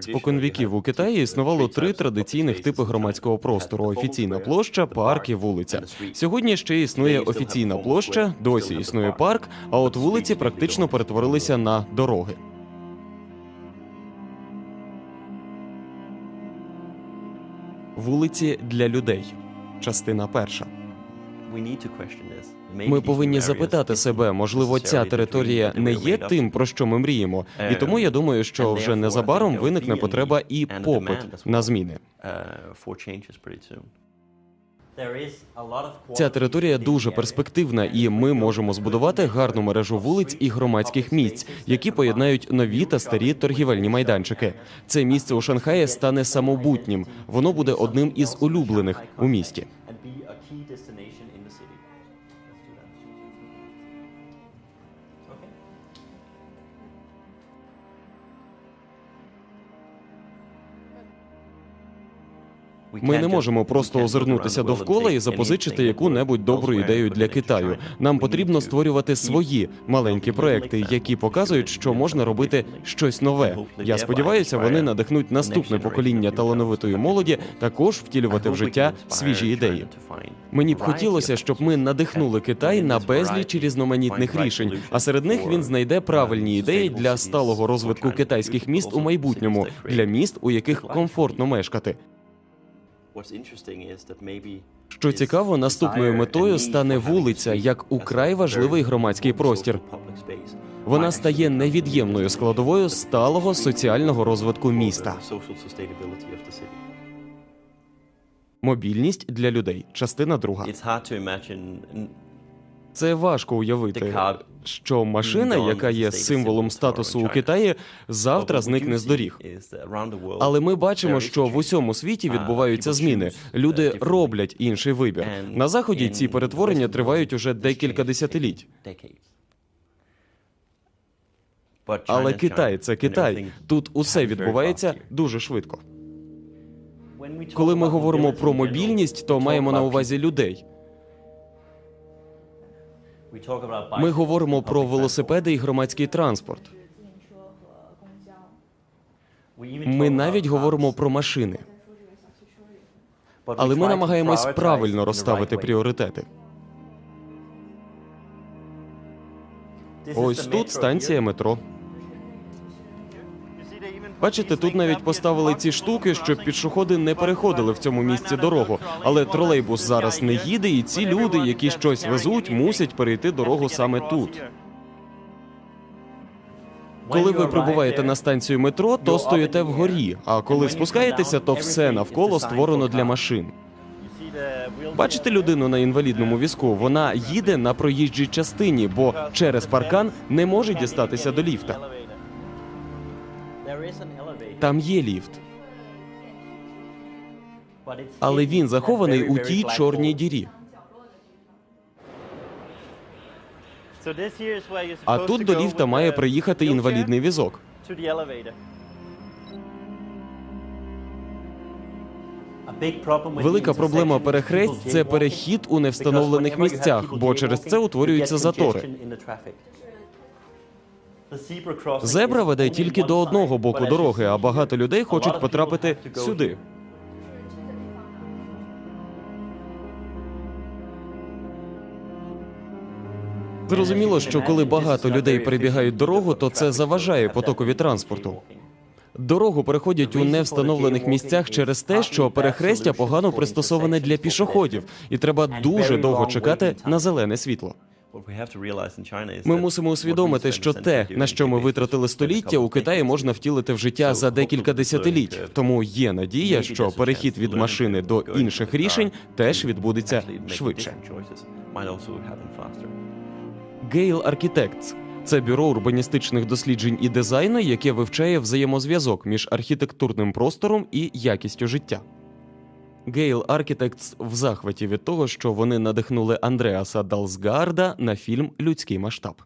Спокон віків у Китаї існувало три традиційних типи громадського простору: офіційна площа, парк і вулиця. Сьогодні ще існує офіційна площа, досі існує парк. А от вулиці практично перетворилися на дороги. Вулиці для людей. Частина перша. Ми повинні запитати себе, можливо, ця територія не є тим, про що ми мріємо, і тому я думаю, що вже незабаром виникне потреба і попит на зміни. Ця територія дуже перспективна, і ми можемо збудувати гарну мережу вулиць і громадських місць, які поєднають нові та старі торгівельні майданчики. Це місце у Шанхаї стане самобутнім. Воно буде одним із улюблених у місті. Ми не можемо просто озирнутися довкола і запозичити яку-небудь добру ідею для Китаю. Нам потрібно створювати свої маленькі проекти, які показують, що можна робити щось нове. Я сподіваюся, вони надихнуть наступне покоління талановитої молоді також втілювати в життя свіжі ідеї. Мені б хотілося, щоб ми надихнули Китай на безліч різноманітних рішень, а серед них він знайде правильні ідеї для сталого розвитку китайських міст у майбутньому, для міст, у яких комфортно мешкати. Що цікаво, наступною метою стане вулиця як украй важливий громадський простір. Вона стає невід'ємною складовою сталого соціального розвитку міста. Мобільність для людей. Частина друга. Це важко уявити, що машина, яка є символом статусу у Китаї, завтра зникне з доріг. Але ми бачимо, що в усьому світі відбуваються зміни. Люди роблять інший вибір. На заході ці перетворення тривають уже декілька десятиліть. Але Китай це Китай. Тут усе відбувається дуже швидко. Коли ми говоримо про мобільність, то маємо на увазі людей. Ми говоримо про велосипеди і громадський транспорт. Ми навіть говоримо про машини, але ми намагаємось правильно розставити пріоритети. Ось тут станція метро. Бачите, тут навіть поставили ці штуки, щоб пішоходи не переходили в цьому місці дорогу. Але тролейбус зараз не їде, і ці люди, які щось везуть, мусять перейти дорогу саме тут. Коли ви прибуваєте на станцію метро, то стоїте вгорі. А коли спускаєтеся, то все навколо створено для машин. Бачите людину на інвалідному візку? Вона їде на проїжджій частині, бо через паркан не може дістатися до ліфта. Там є ліфт, але він захований у тій чорній дірі. А тут до ліфта має приїхати інвалідний візок. Велика проблема перехресть це перехід у невстановлених місцях, бо через це утворюються затори. Зебра веде тільки до одного боку дороги, а багато людей хочуть потрапити сюди. Зрозуміло, що коли багато людей перебігають дорогу, то це заважає потокові транспорту. Дорогу переходять у невстановлених місцях через те, що перехрестя погано пристосоване для пішоходів, і треба дуже довго чекати на зелене світло. Ми мусимо усвідомити, що те, на що ми витратили століття, у Китаї можна втілити в життя за декілька десятиліть. Тому є надія, що перехід від машини до інших рішень теж відбудеться швидше. Gale Architects – це бюро урбаністичних досліджень і дизайну, яке вивчає взаємозв'язок між архітектурним простором і якістю життя. Gale Architects в захваті від того, що вони надихнули Андреаса Далсгарда на фільм Людський масштаб.